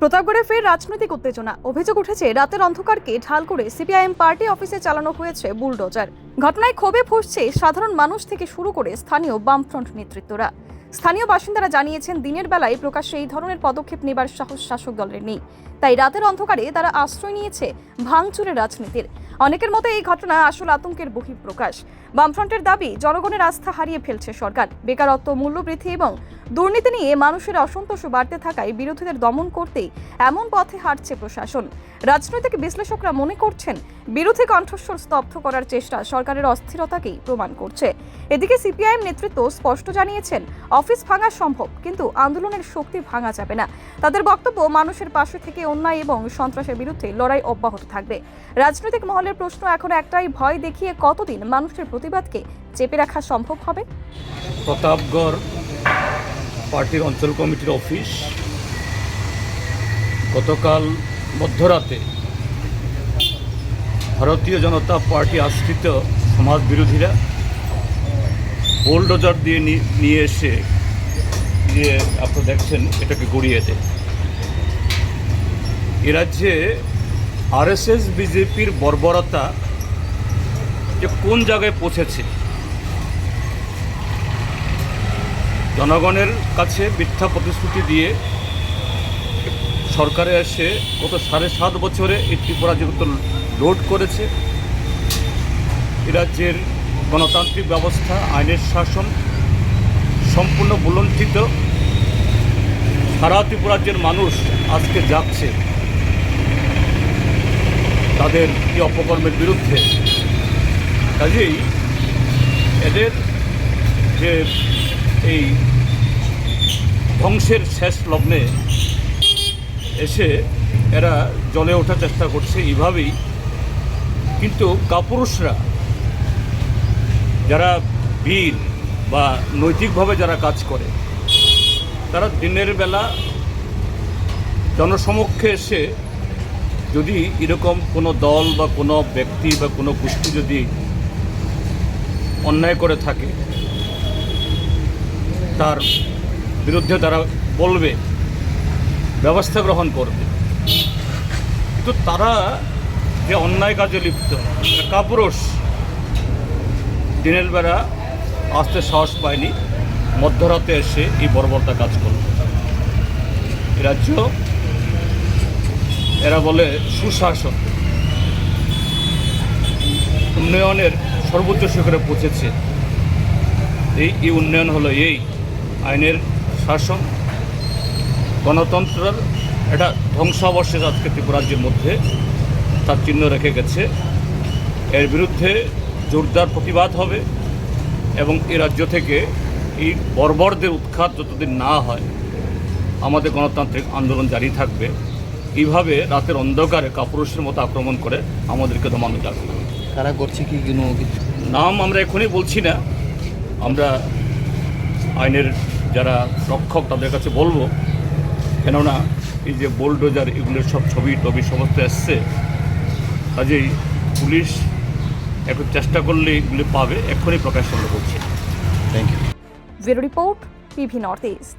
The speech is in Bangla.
প্রতাপগড়ে ফের রাজনৈতিক উত্তেজনা। অভিযোগ উঠেছে, রাতের অন্ধকারকে ঢাল করে সিপিআইএম পার্টি অফিসে চালানো হয়েছে বুলডোজার। ঘটনায় ক্ষোভে ফুসছে সাধারণ মানুষ থেকে শুরু করে স্থানীয় বামফ্রন্ট নেতৃত্বরা। স্থানীয় বাসিন্দারা জানিয়েছেন, দিনের বেলায় প্রকাশ্যে এই ধরনের পদক্ষেপ নেবার সাহস শাসক দলের নেই। তাই রাতের অন্ধকারে তারা আশ্রয় নিয়েছে ভাঙচুরের রাজনীতির। অনেকের মতে এই ঘটনা আসল আতঙ্কের বহিঃপ্রকাশ। বামফ্রন্টের দাবি, জনগণের আস্থা হারিয়ে ফেলছে সরকার। বেকারত্ব, মূল্যবৃদ্ধি এবং দুর্নীতি নিয়ে মানুষের অসন্তোষ বাড়তে থাকায় বিরোধীদের দমন করতেই এমন পথে হাঁটছে প্রশাসন। রাজনৈতিক বিশ্লেষকরা মনে করছেন, বিরোধী কণ্ঠস্বর স্তব্ধ করার চেষ্টা সরকারের অস্থিরতাকেই প্রমাণ করছে। এদিকে সিপিআইএম নেতৃত্ব স্পষ্ট জানিয়েছেন, অফিস ভাঙা সম্ভব, কিন্তু আন্দোলনের শক্তি ভাঙা যাবে না। তাদের বক্তব্য, মানুষের পাশে থেকে অন্যায় এবং সন্ত্রাসের বিরুদ্ধে লড়াই অব্যাহত থাকবে। রাজনৈতিক মহলের প্রশ্ন এখন একটাই, ভয় দেখিয়ে কতদিন মানুষের প্রতিবাদকে চেপে রাখা সম্ভব হবে? প্রতাপগড় পার্টির অঞ্চল কমিটির অফিস গতকাল মধ্যরাতে ভারতীয় জনতা পার্টি আশ্রিত সমাজ বিরোধীরা বোলডোজার দিয়ে নিয়ে এসে দিয়ে আপনারা দেখছেন, এটাকে গড়িয়ে দেয়। এ রাজ্যে আরএসএস, বিজেপির বর্বরতা যে কোন জায়গায় পৌঁছেছে, জনগণের কাছে মিথ্যা প্রতিশ্রুতি দিয়ে সরকারে এসে গত সাড়ে সাত বছরে এই ত্রিপুরা লোড করেছে, এ রাজ্যের গণতান্ত্রিক ব্যবস্থা, আইনের শাসন সম্পূর্ণ বুলণ্ঠিত সারা ত্রিপুরা রাজ্যের মানুষ আজকে যাচ্ছে তাদের এই অপকর্মের বিরুদ্ধে। কাজেই এদের যে এই ধ্বংসের শেষ লগ্নে এসে এরা জলে ওঠার চেষ্টা করছে এইভাবেই। কিন্তু কাপুরুষরা যারা বীর বা নৈতিকভাবে যারা কাজ করে, তারা দিনের বেলা জনসমক্ষে এসে যদি এরকম কোনো দল বা কোনো ব্যক্তি বা কোনো গোষ্ঠী যদি অন্যায় করে থাকে, তার বিরুদ্ধে তারা বলবে, ব্যবস্থা গ্রহণ করবে। কিন্তু তারা যে অন্যায় কাজে লিপ্ত, কাপুরুষ দিনের বেলা আসতে সাহস পায়নি মধ্যরাতে এসে এই বর্বরতা কাজ করল। রাজ্য, এরা বলে সুশাসন। উন্নয়নের সর্বোচ্চ শিখরে পৌঁছেছে। এই এই উন্নয়ন হলো এই, আইনের শাসন। গণতন্ত্রের একটা ধ্বংসাবশেষ আজকে ত্রিপুরাজ্যের মধ্যে তার চিহ্ন রেখে গেছে। এর বিরুদ্ধে জোরদার প্রতিবাদ হবে এবং এ রাজ্য থেকে এই বর্বরদের উৎখাত যতদিন না হয় আমাদের গণতান্ত্রিক আন্দোলন জারি থাকবে। এইভাবে রাতের অন্ধকারে কাপুরুষের মতো আক্রমণ করে আমাদেরকে দমানো যাবে। কারা করছে কি কোনো নাম আমরা এখনই বলছি না। আমরা আইনের যারা রক্ষক তাদের কাছে বলব কেননা এই যে বোলডোজার এগুলোর সব ছবি টবি সমস্ত এসছে। কাজেই পুলিশ একটু চেষ্টা করলে এগুলি পাবে। এক্ষুনি প্রকাশ করলে বলছি thank you bureau report PV north east.